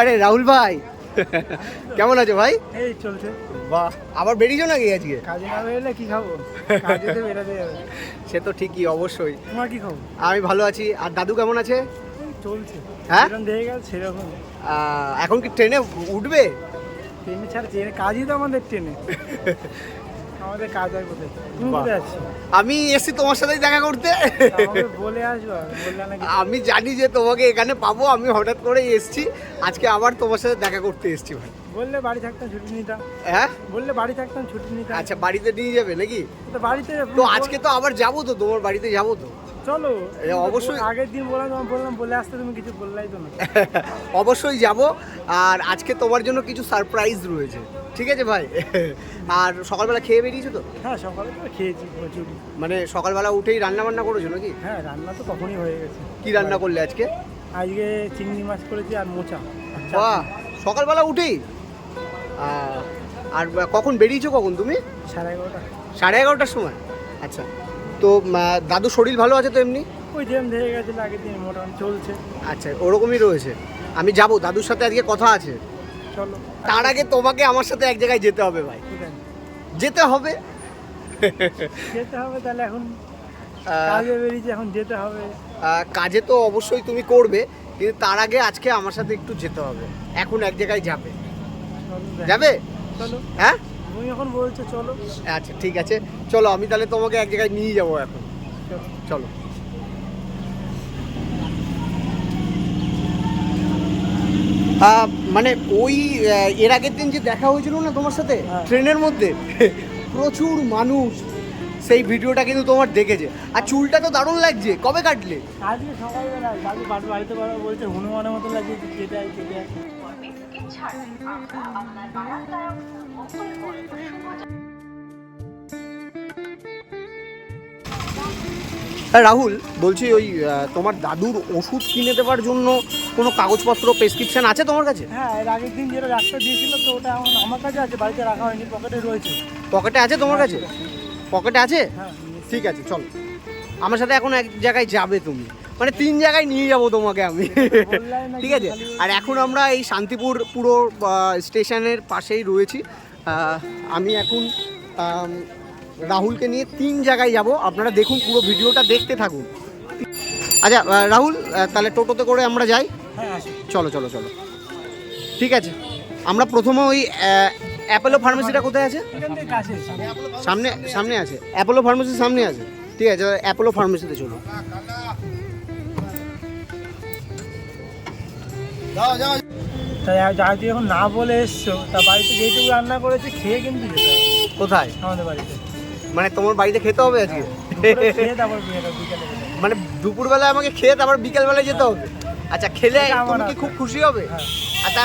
আরে রাহুল ভাই। কেমন আছো ভাই? এই চলছে। বাহ। আবার বেরিয়েছো নাকি আজকে? কাজে না বেরোলে কি খাব? কাজে তো বেরোতে যাবে সে তো ঠিকই অবশ্যই। তোমার কি খাব আমি ভালো আছি। আর দাদু কেমন আছে? চলছে। হ্যাঁ? যেরকম দেখে গেল সেরকম। এখন কি ট্রেনে উঠবে? ট্রেনে ছাড়া ট্রেনে কাজই তো আমাদের ট্রেনে। আমাদের কাজ হয় কোথায়? তুমি কোথায় আছো? আমি এসছি তোমার সাথেই দেখা করতে। বলে আসব আমি জানি যে তোমাকে এখানে পাবো আমি হঠাৎ করে এসছি। আজকে আবার তোমার সাথে দেখা করতে এসছি ভাই। বললে বাড়ি থাকতাম ছুটি নিতাম। হ্যাঁ? বললে বাড়ি থাকতাম ছুটি নিতাম। আচ্ছা বাড়িতে নিয়ে যাবে নাকি? তো বাড়িতে তো আজকে তো আবার যাব তো তোমার বাড়িতে যাব তো। চলো এ, অবশ্যই। আগের দিন বললাম বললাম বলে আসতে তুমি কিছু বললাই তো না। অবশ্যই যাব। আর আজকে তোমার জন্য কিছু সারপ্রাইজ রয়েছে। ঠিক আছে ভাই? আর সকালবেলা খেয়ে বেরিয়েছো তো? হ্যাঁ সকালে তো খেয়েছি প্রচুর। মানে সকালবেলা উঠেই রান্না বান্না করেছ নাকি? হ্যাঁ রান্না তো তখনই হয়ে গেছে। কি রান্না করলে আজকে? আজকে চিংড়ি মাছ করেছি আর মোচা। বাহ সকালবেলা উঠেই? আর কখন বেরিয়েছো কখন তুমি? সাড়ে এগারোটা। সাড়ে এগারোটার সময়। আচ্ছা। তো দাদু শরীর ভালো আছে তো এমনি? ওই ধরে আগের দিন মোটামুটি চলছে। আচ্ছা ওরকমই রয়েছে। আমি যাব দাদুর সাথে আজকে কথা আছে। চলো। তার আগে তোমাকে আমার সাথে এক জায়গায় যেতে হবে ভাই। যেতে হবে? যেতে হবে তাহলে এখন কাজে বেরিয়েছি এখন যেতে হবে। কাজে তো অবশ্যই তুমি করবে কিন্তু তার আগে আজকে আমার সাথে একটু যেতে হবে। এখন এক জায়গায় যাবে। যাবে? চলো। হ্যাঁ? তুমি এখন বলছো চলো। আচ্ছা ঠিক আছে। চলো আমি তাহলে তোমাকে এক জায়গায় নিয়ে যাব এখন। চলো। মানে ওই এর আগের দিন যে দেখা হয়েছিল না তোমার সাথে? হ্যাঁ। ট্রেনের মধ্যে? প্রচুর মানুষ। সেই ভিডিওটা কিন্তু তোমার দেখেছে। আর চুলটা তো দারুণ লাগছে। কবে কাটলে? আজকে সকালবেলা দাদু বাড়িতে বাবা বলছে হনুমানের মতো লাগছে কেটে আয় কেটে আয়। রাহুল বলছি ওই তোমার দাদুর ওষুধ কিনে দেওয়ার জন্য কোনো কাগজপত্র প্রেসক্রিপশন আছে তোমার কাছে? হ্যাঁ এর আগের দিন যেটা ডাক্তার দিয়েছিল তো ওটা এখন আমার কাছে আছে বাড়িতে রাখা হয়নি পকেটে রয়েছে। পকেটে আছে তোমার কাছে? পকেটে আছে? হ্যাঁ ঠিক আছে চলো। আমার সাথে এখন এক জায়গায় যাবে তুমি। মানে তিন জায়গায় নিয়ে যাব তোমাকে আমি। ঠিক আছে? আর এখন আমরা এই শান্তিপুর পুরো স্টেশনের পাশেই রয়েছি। আমি এখন রাহুলকে নিয়ে তিন জায়গায় যাব। আপনারা দেখুন পুরো ভিডিওটা দেখতে থাকুন। আচ্ছা রাহুল তাহলে টোটোতে করে আমরা যাই? হ্যাঁ চলো চলো চলো। ঠিক আছে। আমরা প্রথমে ওই অ্যাপোলো ফার্মেসিটা কোথায় আছে। সামনে সামনে আছে। অ্যাপোলো ফার্মেসির সামনে আছে। ঠিক আছে অ্যাপোলো ফার্মেসিতে চলো তাই আর যা তুই এখন না বলে এসছো তা বাড়িতে যেটুকু রান্না করেছে খেয়ে কিন্তু যেতে হবে। কোথায়? আমাদের বাড়িতে। মানে তোমার বাড়িতে খেতে হবে আজকে? দুপুরে খেয়ে তারপর বিকেলে মানে দুপুরবেলায় আমাকে খেয়ে তারপর বিকেলবেলায় যেতে হবে? আচ্ছা খেলে তুমি কি খুব খুশি হবে? হ্যাঁ আচ্ছা।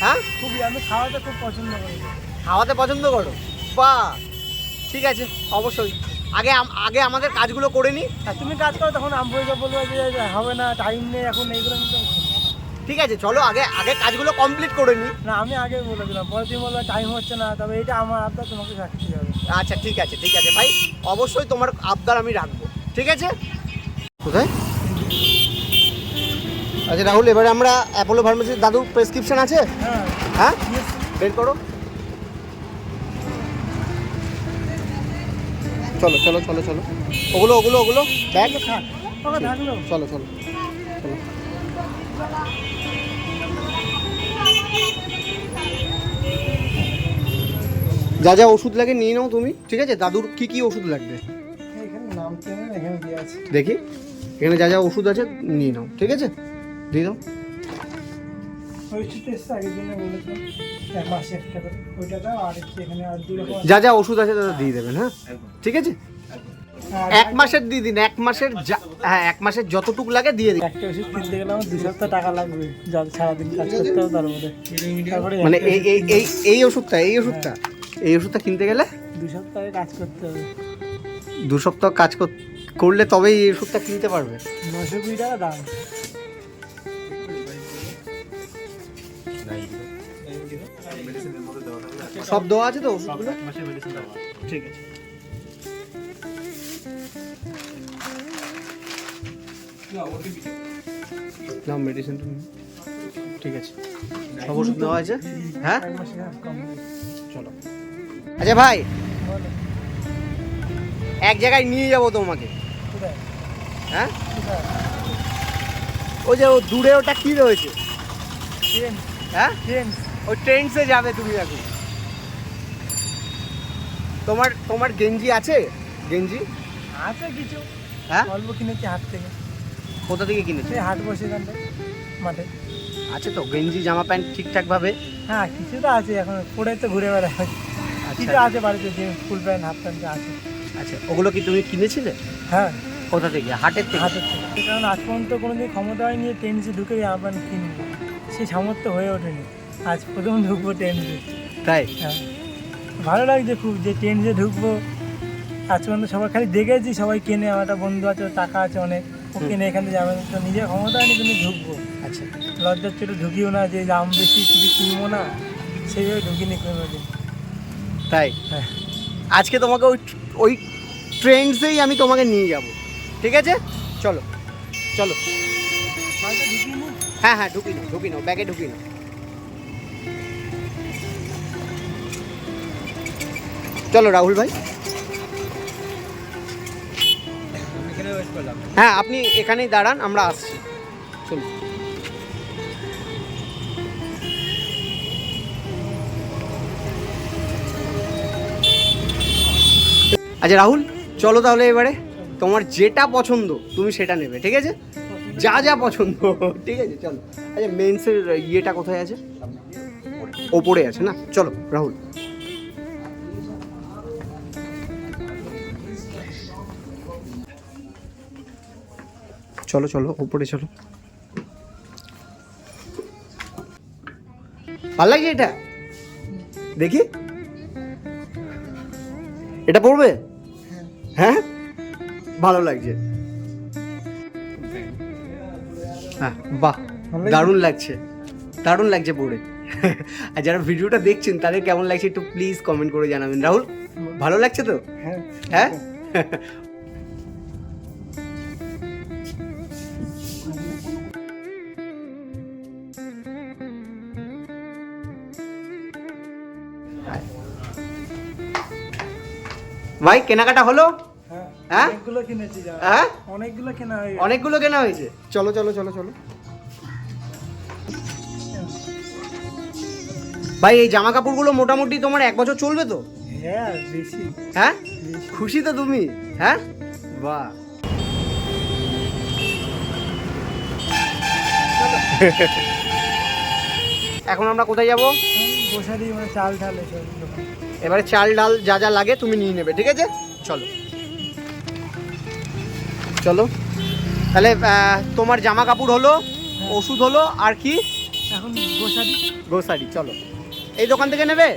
হ্যাঁ? খুবই আমি খাওয়াতে খুব পছন্দ করি। খাওয়াতে পছন্দ করো? বাহ! ঠিক আছে অবশ্যই। আগে আম- আগে আমাদের কাজগুলো করে আর তুমি কাজ করো তখন আম্বুকে বলব যে হবে না টাইম নেই এখন এইগুলো আমি ঠিক আছে চলো আগে আগে কাজগুলো কমপ্লিট করে নিই না আমি আগে বলে দিলাম পরে তুমি বলবে টাইম হচ্ছে না তবে এটা আমার আবদার তোমাকে রাখতে হবে। আচ্ছা ঠিক আছে ঠিক আছে ভাই অবশ্যই তোমার আবদার আমি রাখব ঠিক আছে? কোথায়? আচ্ছা রাহুল এবারে আমরা অ্যাপোলো ফার্মেসির দাদুর প্রেসক্রিপশন আছে? হ্যাঁ। হ্যাঁ? বের করো। চলো চলো চলো চলো। ওগুলো ওগুলো ওগুলো ব্যাগ। চলো চলো চলো। যা যা ওষুধ লাগে নিয়ে নাও তুমি ঠিক আছে? দাদুর কি কি ওষুধ লাগবে? এখানে নাম চেনে এখানে দিয়ে আছে। দেখি। এখানে যা যা ওষুধ আছে নিয়ে নাও ঠিক আছে? দিয়ে দাও। যা যা ওষুধ আছে দাদা দিয়ে দেবেন হ্যাঁ? ঠিক আছে? এক মাসের দিয়ে দিন এক মাসের হ্যাঁ এক মাসের যতটুক লাগে দিয়ে দিন। একটা ওষুধ কিনতে গেলে আমার দু সপ্তাহ টাকা লাগবে যা সারাদিন কাজ করতে হবে তার মধ্যে। মানে এই এই এই এই ওষুধটা এই ওষুধটা এই ওষুধটা কিনতে গেলে? দু সপ্তাহে কাজ করতে হবে। দু সপ্তাহ কাজ করলে তবেই এই ওষুধটা কিনতে পারবে। নশো কুড়ি টাকা দাম। সব দেওয়া আছে তো ওষুধগুলো? ঠিক আছে। নাও মেডিসিন ঠিক আছে। সব ওষুধ নেওয়া আছে হ্যাঁ? হ্যাঁ চলো। আচ্ছা ভাই। এক জায়গায় নিয়ে যাব তোমাকে। হ্যাঁ? ওই যে ও দূরে ওটা কি রয়েছে? হ্যাঁ? ওই ট্রেন্ডসে যাবে তুমি এখন। তোমার তোমার গেঞ্জি আছে? গেঞ্জি? আছে কিছু। হ্যাঁ? অল্প কিনেছি হাত থেকে। কোথা থেকে কিনেছো? হাট বসে মাঠে। আছে তো গেঞ্জি জামা প্যান্ট ঠিকঠাক ভাবে হ্যাঁ কিছু তো আছে এখন পরে তো ঘুরে বেড়া কিছু আছে বাড়িতে যে ফুল প্যান্ট হাফ প্যান্ট আছে। আচ্ছা ওগুলো কি তুমি কিনেছিলে? হ্যাঁ। কোথা থেকে? হাটের থেকে? হাটের থেকে। কারণ আজ পর্যন্ত কোনো দিন ক্ষমতা হয়নি টেনিসে ঢুকে জামা প্যান্ট কিনবো। সেই সামর্থ্য হয়ে ওঠেনি। আজ প্রথম ঢুকবো টেনিসে। তাই? হ্যাঁ। ভালো লাগছে খুব যে টেনিসে ঢুকবো। আজ পর্যন্ত সবাই খালি দেখেছি সবাই কেনে আমার একটা বন্ধু আছে টাকা আছে অনেক। কেনে এখান থেকে যাবে। তো নিজের ক্ষমতা হয়নি কিন্তু ঢুকবো। আচ্ছা। লজ্জার চোটে ঢুকিও না যে দাম বেশি কিছু কিনবো না সেইভাবে ঢুকিনি কোনোদিন তাই? হ্যাঁ। আজকে তোমাকে ওই ওই ট্রেন্ডসেই আমি তোমাকে নিয়ে যাব। ঠিক আছে? চলো চলো। হ্যাঁ হ্যাঁ ঢুকি নাও ঢুকি নাও ব্যাগে ঢুকি নাও। চলো রাহুল ভাই। হ্যাঁ আপনি এখানেই দাঁড়ান, আমরা আসছি। চলুন। আচ্ছা রাহুল, চলো তাহলে এবারে। তোমার যেটা পছন্দ, তুমি সেটা নেবে, ঠিক আছে? যা যা পছন্দ, ঠিক আছে, চলো। আচ্ছা মেন্সের ইয়েটা কোথায় আছে? ওপরে আছে না? চলো, রাহুল। চলো চলো ওপরে চলো। ভালো লাগছে এটা? দেখি। এটা পড়বে? হ্যাঁ? ভালো লাগছে। হ্যাঁ বাহ? দারুণ লাগছে। দারুণ লাগছে পড়ে। আর যারা ভিডিওটা দেখছেন তাদের কেমন লাগছে একটু প্লিজ কমেন্ট করে জানাবেন। রাহুল ভালো লাগছে তো? হ্যাঁ। হ্যাঁ? ভাই কেনাকাটা হলো? হ্যাঁ হ্যাঁ? অনেকগুলো কিনেছি হ্যাঁ? অনেকগুলো কেনা হয়ে অনেকগুলো কেনা হয়েছে? চলো চলো চলো চলো। ভাই এই জামা কাপড়গুলো মোটামুটি তোমার এক বছর চলবে তো? হ্যাঁ বেশি। হ্যাঁ? খুশি তো তুমি? হ্যাঁ? বাহ। এখন আমরা কোথায় যাব? বসারি মানে চাল এসব। দোকান। এবারে চাল ডাল যা যা লাগে তুমি নিয়ে নেবে ঠিক আছে? চলো। চলো। তাহলে তোমার জামা কাপড় হলো ওষুধ হলো আর কি? এখন গ্রোসারি চলো। এই দোকান থেকে নেবে?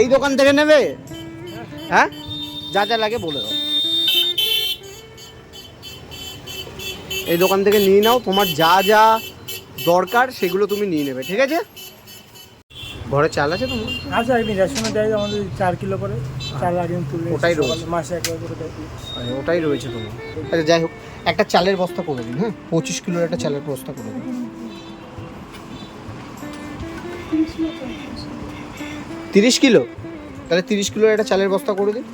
এই দোকান থেকে নেবে? হ্যাঁ? যা যা লাগে বলে দাও। এই দোকান থেকে নিয়ে নাও তোমার যা যা দরকার সেগুলো তুমি নিয়ে নেবে ঠিক আছে? ঘরে চাল আছে তোমার? আছে একদিন রেশনে দেয় আমাদের চার কিলো করে চাল একদিন তুলে ওটাই রয়েছে। মাসে একবার করে দেয়। ওটাই রয়েছে তোমার। আচ্ছা যাই হোক একটা চালের বস্তা করে দিন হ্যাঁ? পঁচিশ কিলোর একটা চালের বস্তা করে দিন। তিরিশ কিলো? তাহলে তিরিশ কিলোর একটা চালের বস্তা করে দিন।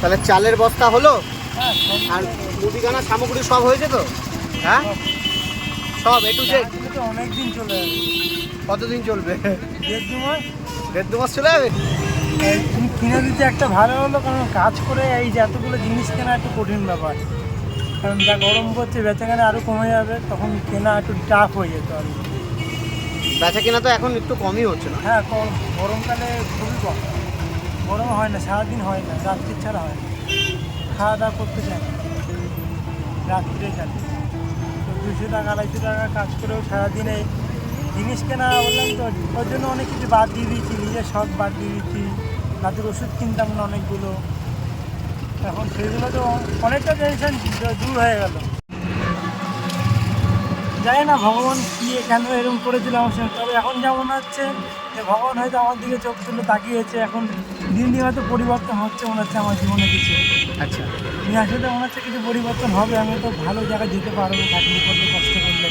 তাহলে চালের বস্তা হলো? হ্যাঁ আর মুদিখানা সামগ্রী সব হয়েছে তো? হ্যাঁ? সব। এ টু জেড অনেক দিন চলে কতদিন চলবে? দেড় দু মাস। দেড় দু মাস চলে যাবে? কিনে দিতে একটা ভালো হলো কারণ কাজ করে এই যে এতগুলো জিনিস কেনা একটু কঠিন ব্যাপার। কারণ যা গরম পড়ছে বেচাকেনা আরও কমে যাবে তখন কেনা একটু টাফ হয়ে যেত আর বেচা কেনা তো এখন একটু কমই হচ্ছে না? হ্যাঁ গরমকালে খুবই কম। গরম হয় না, সারাদিন হয় না, রাত্রি ছাড়া হয় খাওয়া দাওয়া করতে চায় না। রাত্রে চালে তো দুশো টাকা, আড়াইশো টাকা কাজ করেও সারাদিনে জিনিস কেনা বললাম তো, ওর জন্য অনেক কিছু বাদ দিয়ে দিয়েছি, নিজের শখ বাদ দিয়ে দিয়েছি। রাতের ওষুধ কিনতাম না অনেকগুলো। এখন সেগুলো তো অনেকটা টেনশন দূর হয়ে গেল। জানি না, ভগবান কি কেন এরকম করেছিল আমার সঙ্গে। তবে এখন যেমন হচ্ছে ভগবান হয়তো আমার দিকে চোখ তুলে তাকিয়েছে এখন দিন দিন হয়তো পরিবর্তন হচ্ছে মনে হচ্ছে আমার জীবনে কিছু। আচ্ছা। আমি আসলে মনে হচ্ছে কিছু পরিবর্তন হবে আমি তো ভালো জায়গায় যেতে পারব চাকরি করলে কষ্ট করলে।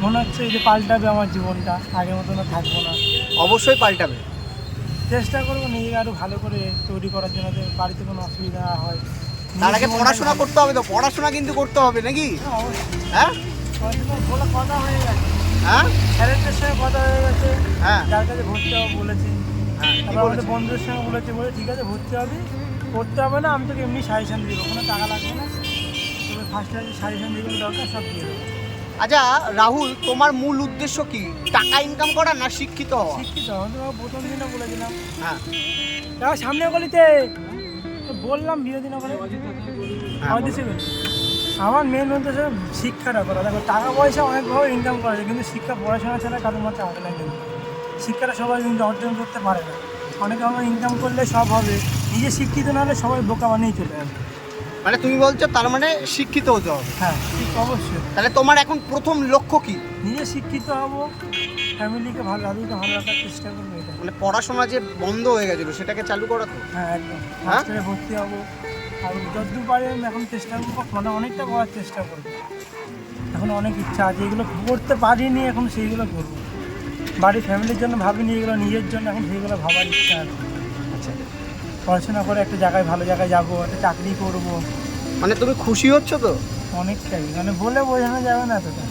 মনে হচ্ছে যে পাল্টাবে আমার জীবনটা আগের মতো না থাকব না। অবশ্যই পাল্টাবে। চেষ্টা করব নিজেকে আরও ভালো করে তৈরি করার জন্য যে বাড়িতে কোনো অসুবিধা হয়। তার আগে পড়াশোনা করতে হবে তো পড়াশোনা কিন্তু করতে হবে নাকি? হ্যাঁ। হ্যাঁ? কথা হয়ে গেছে। হ্যাঁ? সঙ্গে কথা হয়ে গেছে। হ্যাঁ। যার কাছে ভর্তি বলেছি। হ্যাঁ আমাদের বন্ধুদের সঙ্গে বলেছি বলে ঠিক আছে ভর্তি হবি। করতে হবে না আমি তোকে এমনি সাজেশন দিয়ে দেবো কোনো টাকা লাগবে না। ফার্স্ট ইয়ার সাজেশন যেগুলো দরকার সব দিয়ে দেবো। আচ্ছা রাহুল তোমার মূল উদ্দেশ্য কি? টাকা ইনকাম করা না শিক্ষিত হওয়া? শিক্ষিত প্রথম দিনও বলেছিলাম হ্যাঁ। সামনে গলিতে তো বললাম বিরোধী নগরে। হ্যাঁ, আমাদের আমার মেন উদ্দেশ্য শিক্ষাটা করা। দেখো টাকা পয়সা অনেকভাবে ইনকাম করা যায় কিন্তু শিক্ষা পড়াশোনা ছাড়া কারোর মধ্যে আগে লাগে না। শিক্ষাটা সবাই কিন্তু অর্জন করতে পারে না। অনেকে আমার ইনকাম করলে সব হবে নিজে শিক্ষিত না হলে সবাই বোকা বানিয়ে চলে যাবে। মানে তুমি বলছো তার মানে শিক্ষিত হতে হবে? হ্যাঁ অবশ্যই। তাহলে তোমার এখন প্রথম লক্ষ্য কি? নিজে শিক্ষিত হব ফ্যামিলিকে ভালো দাদুকে ভালো রাখার চেষ্টা করব এটা। মানে পড়াশোনা যে বন্ধ হয়ে গেছিল সেটাকে চালু করা তো? হ্যাঁ একদম। হ্যাঁ? ভর্তি হব। আর যতদূর পারি আমি এখন চেষ্টা করব মানে অনেকটা করার চেষ্টা করব। এখন অনেক ইচ্ছা আছে এগুলো করতে পারিনি এখন সেইগুলো করব। বাড়ির ফ্যামিলির জন্য ভাবিনি এগুলো নিজের জন্য এখন সেইগুলো ভাবার ইচ্ছা আছে। আচ্ছা। পড়াশোনা করে একটা জায়গায় ভালো জায়গায় যাব একটা চাকরি করব। মানে তুমি খুশি হচ্ছ তো? অনেকটাই মানে বলে বোঝানো যাবে না এতটা।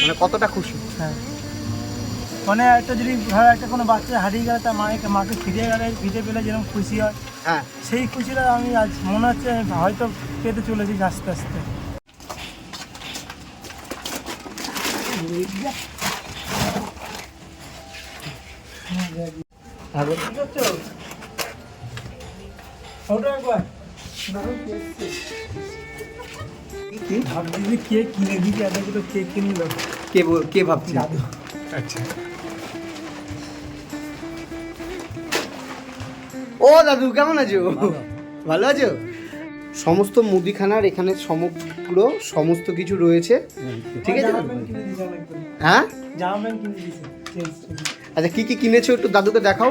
মানে কতটা খুশি? হ্যাঁ। মানে একটা যদি ধরো একটা কোনো বাচ্চা হারিয়ে গেলে তার মাকে মাকে ফিরে গেলে ফিরে পেলে যেরকম খুশি হয় হ্যাঁ। সেই খুশিটা আমি আজ মনে হচ্ছে আমি হয়তো পেতে চলেছি আস্তে আস্তে। কি কিনে দিকে এতগুলো কে কিনলো। কে কে ভাবছি? আচ্ছা। ও দাদু, কেমন আছো? ভালো আছো? সমস্ত মুদিখানার এখানে সমগ্র সমস্ত কিছু রয়েছে। ঠিক আছে। হ্যাঁ। আচ্ছা কি কি কিনেছো একটু দাদুকে দেখাও।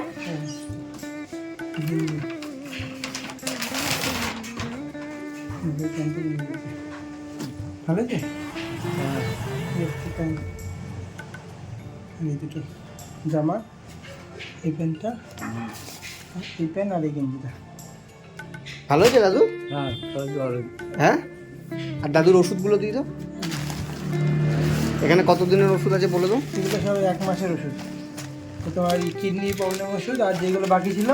জামা, এই প্যান্টটা। এই প্যান্ট আর এই গেঞ্জিটা ভালো আছে দাদু? হ্যাঁ হ্যাঁ? আর দাদুর ওষুধগুলো দিয়ে দাও। এখানে কত দিনের ওষুধ আছে বলে দাও? এগুলো সব এক মাসের ওষুধ। তো তোমার কিডনি প্রবলেম ওষুধ আর যেগুলো বাকি ছিল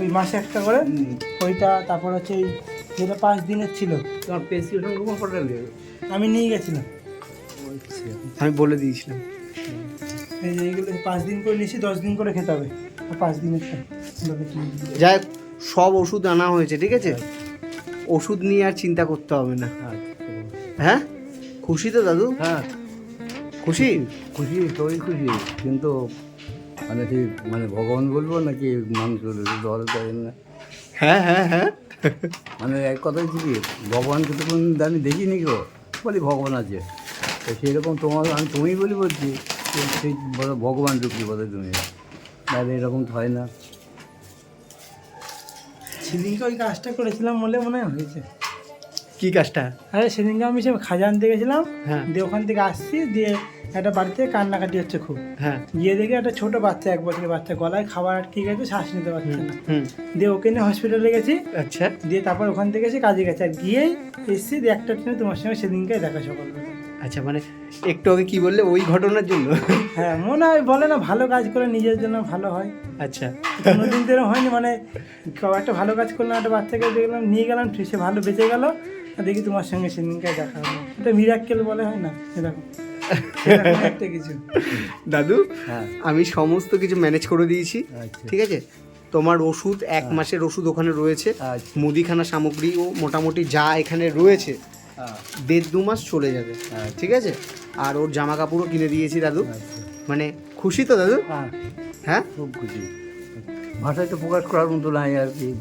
ওই মাসে একটা করে। ওইটা তারপর হচ্ছে ওই যেটা পাঁচ দিনের ছিল। তোমার প্রেসক্রিপশন কোন পড়লেন আমি নিয়ে গেছিলাম। আমি বলে দিয়েছিলাম। এই যে এইগুলো পাঁচ দিন করে নিয়েছি দশ দিন করে খেতে হবে। আর পাঁচ দিনের যাই হোক, সব ওষুধ আনা হয়েছে ঠিক আছে? ওষুধ নিয়ে আর চিন্তা করতে হবে না। হ্যাঁ খুশি তো দাদু? হ্যাঁ। খুশি? খুশি সবই খুশি। কিন্তু মানে ঠিক মানে ভগবান বলব নাকি মানুষ বলব? দল করেন না। হ্যাঁ হ্যাঁ হ্যাঁ। মানে এক কথাই কি ভগবানকে তো কোন আমি দেখিনি গো বলি ভগবান আছে। তো সেই রকম তোমার আমি তুমি বলি বলছি সেই ভগবান রূপী বলে তুমি। তাহলে এরকম তো হয় না। সেদিনকে ওই কাজটা করেছিলাম বলে মনে হয় হয়েছে। কি কাজটা আরে সেদিনকে আমি সে খাজা আনতে গেছিলাম হ্যাঁ। দিয়ে ওখান থেকে আসছি দিয়ে একটা বাড়িতে কান্নাকাটি হচ্ছে খুব। হ্যাঁ। গিয়ে দেখি একটা ছোট বাচ্চা এক বছরের বাচ্চা গলায় খাবার আটকে গেছে শ্বাস নিতে পারছে না। দিয়ে ওকে নিয়ে হসপিটালে গেছি। আচ্ছা। দিয়ে তারপর ওখান থেকে এসে কাজে গেছে। আর গিয়েই এসছি দিয়ে একটা ট্রেনে তোমার সঙ্গে সেদিনকে দেখা সকালবেলা আচ্ছা মানে একটু আগে কি বললে? ওই ঘটনার জন্য? হ্যাঁ মনে হয় বলে না ভালো কাজ করে নিজের জন্য ভালো হয়। আচ্ছা। কোনোদিন তো এরকম হয়নি মানে একটা ভালো কাজ করলাম একটা বাচ্চাকে দেখলাম নিয়ে গেলাম ঠিক সে ভালো বেঁচে গেল আর দেখি তোমার সঙ্গে সেদিনকে দেখা হলো এটা মিরাক্কেল বলে হয় না এরকম। একটা কিছু। দাদু হ্যাঁ। আমি সমস্ত কিছু ম্যানেজ করে দিয়েছি আচ্ছা। ঠিক আছে? তোমার ওষুধ এক মাসের ওষুধ ওখানে রয়েছে আচ্ছা। মুদিখানা সামগ্রীও মোটামুটি যা এখানে রয়েছে হ্যাঁ দেড় দু মাস চলে যাবে। হ্যাঁ। ঠিক আছে? আর ওর জামা কাপড়ও কিনে দিয়েছি দাদু। আচ্ছা। মানে খুশি তো দাদু? হ্যাঁ। হ্যাঁ? খুব খুশি। ভাষায় তো প্রকাশ করার মতো নাই আর কি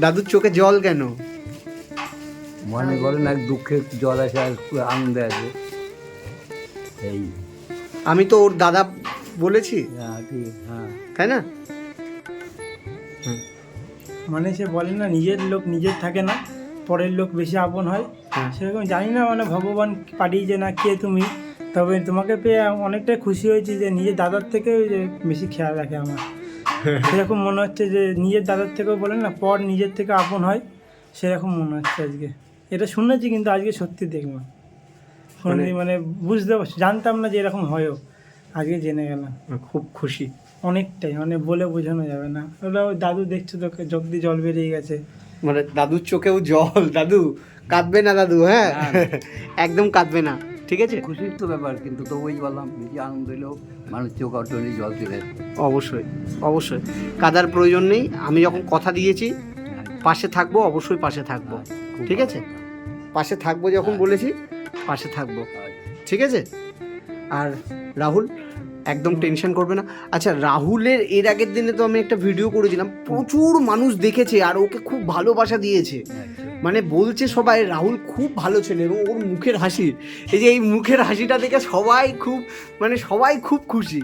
দাদুর চোখে জল কেন? মনে করেন এক দুঃখে জল আসে আর আনন্দে আছে। এই। আমি তো ওর দাদা বলেছি। হ্যাঁ হ্যাঁ। তাই না? মানে সে বলে না নিজের লোক নিজের থাকে না। পরের লোক বেশি আপন হয়। হ্যাঁ। সেরকম জানি না মানে ভগবান পাঠিয়েছে না কে তুমি তবে তোমাকে পেয়ে অনেকটাই খুশি হয়েছি যে নিজের দাদার থেকে বেশি খেয়াল রাখে আমার। সেরকম মনে হচ্ছে যে নিজের দাদার থেকেও বলে না পর নিজের থেকে আপন হয় সেরকম মনে হচ্ছে আজকে। এটা শুনেছি কিন্তু আজকে সত্যি দেখলাম শুনে মানে বুঝতে জানতাম না যে এরকম হয়ও। আজকে জেনে গেলাম। খুব খুশি। অনেকটাই মানে বলে বোঝানো যাবে না। ওরা ওই দাদু দেখছ তোকে জলদি জল বেরিয়ে গেছে। মানে দাদুর চোখেও জল দাদু কাঁদবে না দাদু হ্যাঁ? একদম কাঁদবে না ঠিক আছে? খুশির তো ব্যাপার কিন্তু তো ওই বললাম বেশি আনন্দ হলেও মানুষ চোখ অটলি জল চলে অবশ্যই অবশ্যই। কাদার প্রয়োজন নেই আমি যখন কথা দিয়েছি পাশে থাকব অবশ্যই পাশে থাকব ঠিক আছে? পাশে থাকব যখন বলেছি পাশে থাকব ঠিক আছে? আর রাহুল? একদম টেনশন করবে না। আচ্ছা রাহুলের এর আগের দিনে তো আমি একটা ভিডিও করেছিলাম। প্রচুর মানুষ দেখেছে আর ওকে খুব ভালোবাসা দিয়েছে। মানে বলছে সবাই রাহুল খুব ভালো ছেলে এবং ওর মুখের হাসি। এই যে এই মুখের হাসিটা দেখে সবাই খুব মানে সবাই খুব খুশি।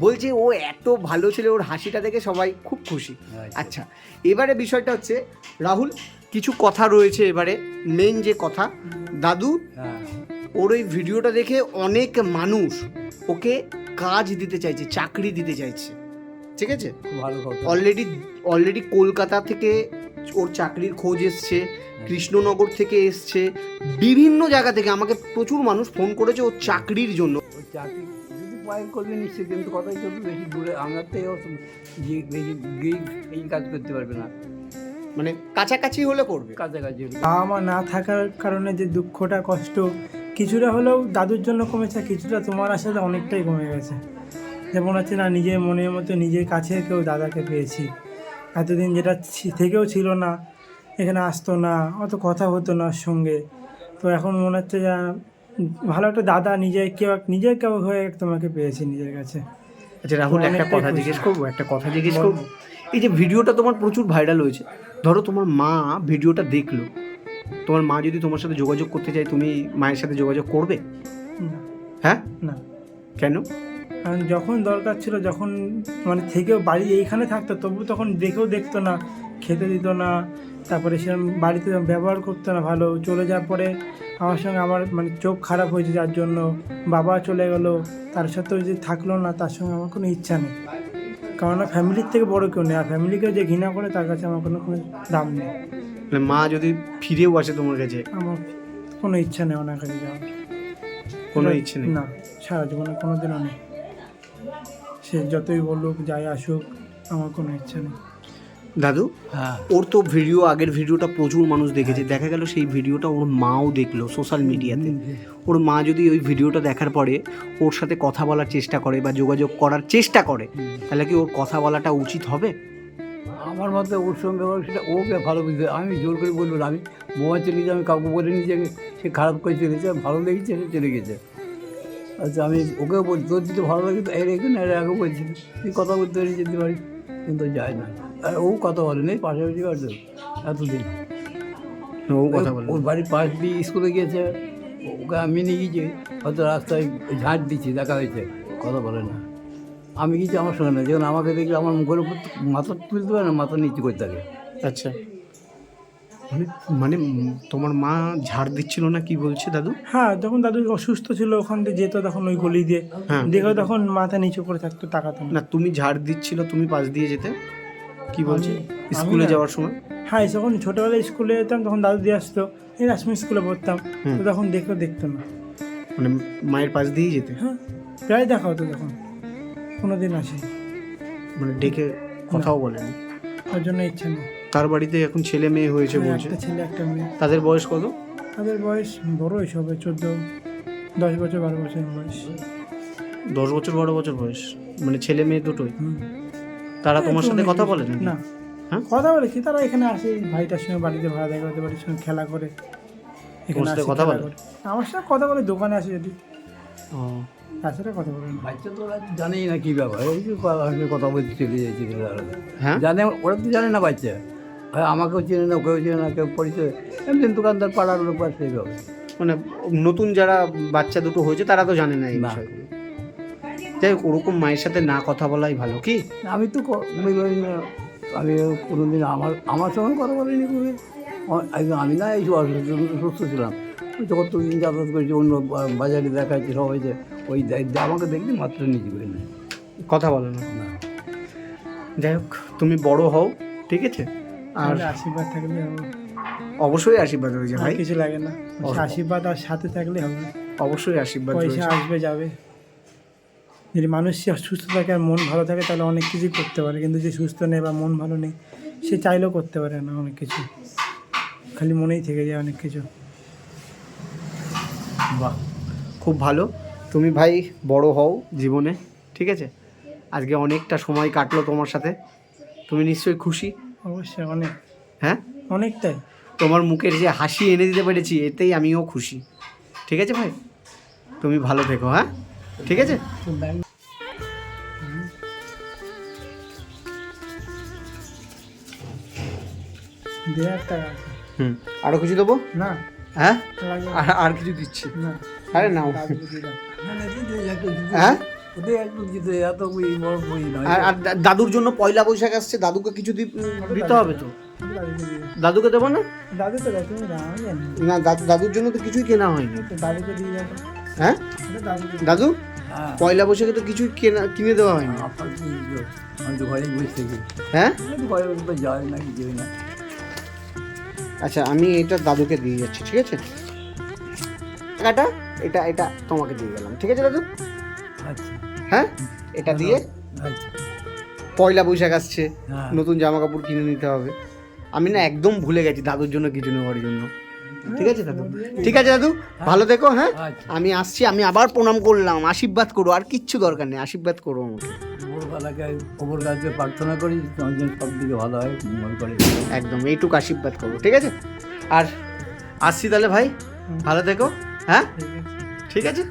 বলছে ও এত ভালো ছেলে ওর হাসিটা দেখে সবাই খুব খুশি। আচ্ছা এবারে বিষয়টা হচ্ছে রাহুল কিছু কথা রয়েছে এবারে মেন যে কথা। দাদু হ্যাঁ। ওর ওই ভিডিওটা দেখে অনেক মানুষ ওকে কাজ দিতে চাইছে চাকরি দিতে চাইছে। ঠিক আছে? ভালো অলরেডি অলরেডি কলকাতা থেকে ওর চাকরির খোঁজ এসছে কৃষ্ণনগর থেকে এসছে বিভিন্ন জায়গা থেকে আমাকে প্রচুর মানুষ ফোন করেছে ওর চাকরির জন্য। ওই চাকরি যদি পায় করবে নিশ্চয়ই কিন্তু কথাই তো বেশি দূরে আমার থেকেও বেশি এই কাজ করতে পারবে না। মানে কাছাকাছি হলে করবে। কাছাকাছি বাবা মা না থাকার কারণে যে দুঃখটা কষ্ট কিছুটা হলেও দাদুর জন্য কমেছে কিছুটা তোমার আসলে অনেকটাই কমে গেছে। যেমন হচ্ছে না নিজের মনের মতো নিজের কাছে কেউ দাদাকে পেয়েছি। এতদিন যেটা থেকেও ছিল না এখানে আসতো না অত কথা হতো না সঙ্গে। তো এখন মনে হচ্ছে যে ভালো একটা দাদা নিজে কেউ এক- নিজের কেউ হয়ে তোমাকে পেয়েছি নিজের কাছে। আচ্ছা রাহুল একটা কথা জিজ্ঞেস করব একটা কথা জিজ্ঞেস। করব। এই যে ভিডিওটা তোমার প্রচুর ভাইরাল হয়েছে। ধরো তোমার মা ভিডিওটা দেখল তোমার মা যদি তোমার সাথে যোগাযোগ করতে চায় তুমি মায়ের সাথে যোগাযোগ করবে? হ্যাঁ? না। কেন? কারণ যখন দরকার ছিল যখন মানে থেকেও বাড়ি এইখানে থাকতো তবু তখন দেখেও দেখতো না খেতে দিত না তারপরে সেরকম বাড়িতে ব্যবহার করতো না ভালো। চলে যাওয়ার পরে আমার সঙ্গে আমার মানে চোখ খারাপ হয়েছে যার জন্য বাবা চলে গেল তার সাথেও যে থাকল না তার সঙ্গে আমার কোনো ইচ্ছা নেই। কারণ ফ্যামিলির থেকে বড় কেউ নেই আর ফ্যামিলিকে যে ঘৃণা করে তার কাছে আমার কোনো কোনো দাম নেই। মানে মা যদি ফিরেও আসে তোমার কাছে? আমার কোনো ইচ্ছা নেই ওনার কাছে যাওয়ার। কোনো ইচ্ছে নেই? না সারা জীবনে কোনো দিনও নেই। সে যতই বলুক যাই আসুক আমার কোনো ইচ্ছা নেই। দাদু হ্যাঁ। ওর তো ভিডিও আগের ভিডিওটা প্রচুর মানুষ দেখেছে। দেখা গেল সেই ভিডিওটা ওর মাও দেখল সোশ্যাল মিডিয়াতে ওর মা যদি ওই ভিডিওটা দেখার পরে ওর সাথে কথা বলার চেষ্টা করে বা যোগাযোগ করার চেষ্টা করে তাহলে কি ওর কথা বলাটা উচিত হবে? আমার মতে ওর সঙ্গে সেটা ওকে ভালো বুঝতে আমি জোর করে বলব আমি মোবাইল চলে গেছে আমি কাউকে বলিনি যে সে খারাপ করে চলেছে ভালো লেগেছে সে চলে গেছে। আচ্ছা আমি ওকেও বলি তোর যদি ভালো লাগে তো এর এখানে এর আগে বলছি তুই কথা বলতে পারি যেতে পারি কিন্তু যায় না। ও কথা বলে নেই পাশাপাশি কাটতো এতদিন। ও কথা বলে ওর বাড়ির পাশ দিয়ে স্কুলে গিয়েছে ওকে আমি নিয়ে গিয়েছি হয়তো রাস্তায় ঝাঁট দিচ্ছি দেখা হয়েছে কথা বলে না। আমি গিয়েছি আমার সঙ্গে না যখন আমাকে দেখলে আমার মুখের উপর মাথা তুলতে পারে না মাথা নিচু করতে থাকে। আচ্ছা। মানে মানে তোমার মা ঝাড় দিচ্ছিল না কি বলছে দাদু? হ্যাঁ যখন দাদু অসুস্থ ছিল ওখান দিয়ে যেত তখন ওই গলি দিয়ে। হ্যাঁ। দেখো তখন মাথা নিচু করে থাকতো তাকাতো না। না তুমি ঝাড় দিচ্ছিল তুমি পাশ দিয়ে যেতে? কি বলছে? স্কুলে যাওয়ার সময়? হ্যাঁ যখন ছোটোবেলায় স্কুলে যেতাম তখন দাদু দিয়ে আসতো। এই রাসমী স্কুলে পড়তাম। তো তখন দেখেও দেখতো না। মানে মায়ের পাশ দিয়েই যেতে? হ্যাঁ প্রায় দেখা হতো তখন। কোনো দিন আসে। মানে ডেকে কথাও বলেনি? ওর জন্য ইচ্ছে নেই। তার বাড়িতে এখন ছেলে মেয়ে হয়েছে হ্যাঁ, বলছে? একটা ছেলে একটা মেয়ে। তাদের বয়স কত? তাদের বয়স বড়ই সবে চোদ্দ দশ বছর বারো বছর বয়স। দশ বছর বারো বছর বয়স। মানে ছেলে মেয়ে দুটোই? হুম। তারা তোমার সাথে কথা বলে না। হ্যাঁ? কথা বলেছি তারা এখানে আসে ভাইটার সঙ্গে বাড়িতে ভাড়া দেখা বাড়ির সঙ্গে খেলা করে। সাথে কথা বলে? আমার সাথে কথা বলে দোকানে আসে যদি। ও। তাছাড়া কথা বলে বাচ্চা তো ওরা জানেই না কী ব্যাপার। এই যে ক- কথা বলতে চলে যাচ্ছি হ্যাঁ? জানে ওরা তো জানে না বাচ্চা। হ্যাঁ আমাকেও চেনে না ওকেও চেনে না কেউ পরিচয়। এমনি দোকানদার পাড়ার লোক মানে নতুন যারা বাচ্চা দুটো হয়েছে তারা তো জানে না এই। বিষয়গুলো। যাই ওরকম মায়ের সাথে না কথা বলাই ভালো কি? আমি তো আমি কোনোদিন আমার আমার সঙ্গে কথা বলিনি কোনো আমি না এই অসুস্থ- সুস্থ ছিলাম। যখন তো দিন যাতায়াত করেছি অন্য বাজারে দেখাচ্ছি সবাই যে ওই দায়িত্ব আমাকে দেখলে মাত্র নিজে করে নেয়। কথা বলে না। না। যাই হোক তুমি বড় হও ঠিক আছে? আর আশীর্বাদ থাকলে অবশ্যই আশীর্বাদ রয়েছে আর ভাই। কিছু লাগে না। আশীর্বাদ আর সাথে থাকলে হবে। অবশ্যই আশীর্বাদ পয়সা আসবে যাবে। যদি মানুষ সুস্থ থাকে আর মন ভালো থাকে তাহলে অনেক কিছুই করতে পারে। কিন্তু যে সুস্থ নেই বা মন ভালো নেই সে চাইলেও করতে পারে না অনেক কিছু। খালি মনেই থেকে যায় অনেক কিছু। বাহ খুব ভালো। তুমি ভাই বড় হও জীবনে ঠিক আছে? আজকে অনেকটা সময় কাটলো তোমার সাথে। তুমি নিশ্চয়ই খুশি? অবশ্যই অনেক। হ্যাঁ? অনেকটাই। তোমার মুখের যে হাসি এনে দিতে পেরেছি এতেই আমিও খুশি। ঠিক আছে ভাই? তুমি ভালো থেকো হ্যাঁ? ঠিক আছে? টাকা আছে হুম। আরও কিছু দেবো? না। হ্যাঁ? আর আর কিছু দিচ্ছি? না। আরে নাও। হ্যাঁ? আর আর দাদুর জন্য পয়লা বৈশাখ আসছে দাদুকে কিছু দি- দিতে হবে তো। দাদুকে দেবো না? দাদু তো না দাদুর জন্য তো কিছুই কেনা হয়নি। দাদুকে দিয়ে হ্যাঁ? দাদু? হ্যাঁ। পয়লা বৈশাখে তো কিছুই কেনা কিনে দেওয়া হয়নি। হ্যাঁ? আচ্ছা আমি এটা দাদুকে দিয়ে যাচ্ছি ঠিক আছে? টাকাটা এটা এটা তোমাকে দিয়ে গেলাম ঠিক আছে দাদু? হ্যাঁ? এটা দিয়ে আচ্ছা পয়লা বৈশাখ আসছে হ্যাঁ। নতুন জামা কাপড় কিনে নিতে হবে। আমি না একদম ভুলে গেছি দাদুর জন্য কিছু নেওয়ার জন্য। ঠিক আছে দাদু? ঠিক আছে দাদু? ভালো থেকো হ্যাঁ? আচ্ছা। আমি আসছি আমি আবার প্রণাম করলাম। আশীর্বাদ করো আর কিচ্ছু দরকার নেই আশীর্বাদ করো আমাকে। খবর কাছে প্রার্থনা করি তোমার সব দিকে ভালো হয় মঙ্গল করে। একদম এইটুকু আশীর্বাদ করো ঠিক আছে? আর আসছি তাহলে ভাই ভালো থেকো হ্যাঁ? ঠিক আছে?